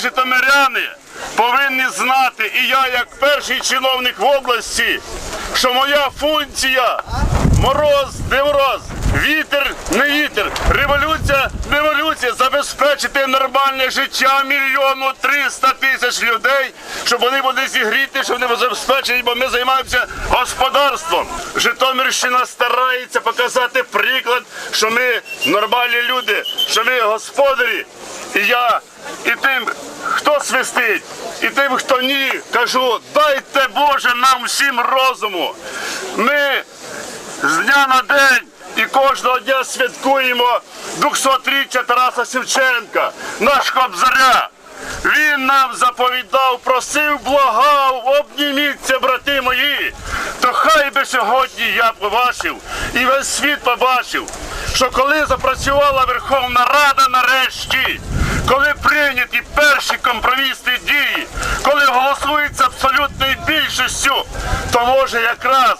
житомиряни, повинні знати, і я, як перший чиновник в області, що моя функція мороз, не мороз, вітер, не вітер, революція, не революція, забезпечити нормальне життя мільйону триста тисяч людей, щоб вони були зігріти, щоб вони були забезпечені, бо ми займаємося господарством. Житомирщина старається показати приклад, що ми нормальні люди, що ми господарі. І я і тим, хто свистить, і тим, хто ні, кажу, дайте Боже нам всім розуму. Ми з дня на день і кожного дня святкуємо 200-річчя Тараса Шевченка, наш кобзаря. Він нам заповідав, просив, благав, обніміться, брати мої. То хай би сьогодні я побачив і весь світ побачив, що коли запрацювала Верховна Рада нарешті, коли прийняті перші компромісні дії, коли голосується абсолютною більшістю, то може якраз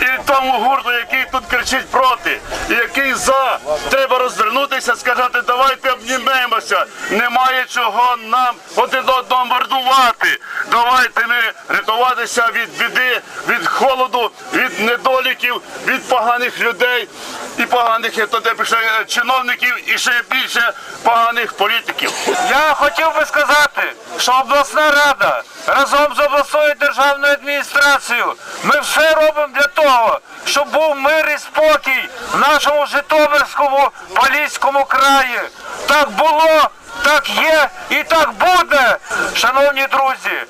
і тому гурту, який тут кричить проти, і який за, треба розвернутися, сказати, давайте обнімемося. Немає чого нам один одного мордувати. Давайте ми рятуватися від біди, від холоду, від недоліків, від поганих людей і поганих як туди пише, чиновників, і ще більше поганих політиків. Я хотів би сказати, що обласна рада разом з обласною державною адміністрацією ми все робимо для того, щоб був мир і спокій в нашому Житомирському Поліському краї. Так було, так є і так буде. Шановні друзі,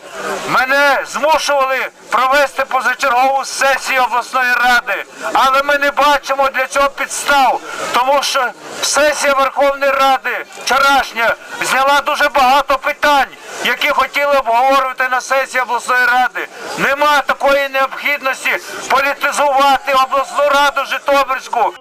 мене змушували провести позачергову сесію обласної ради, але ми не бачимо для цього підстав, тому що сесія Верховної Ради вчорашня зняла дуже багато питань, які хотіли обговорювати на сесії обласної ради. Нема такої необхідності політизувати обласну раду Житомирську.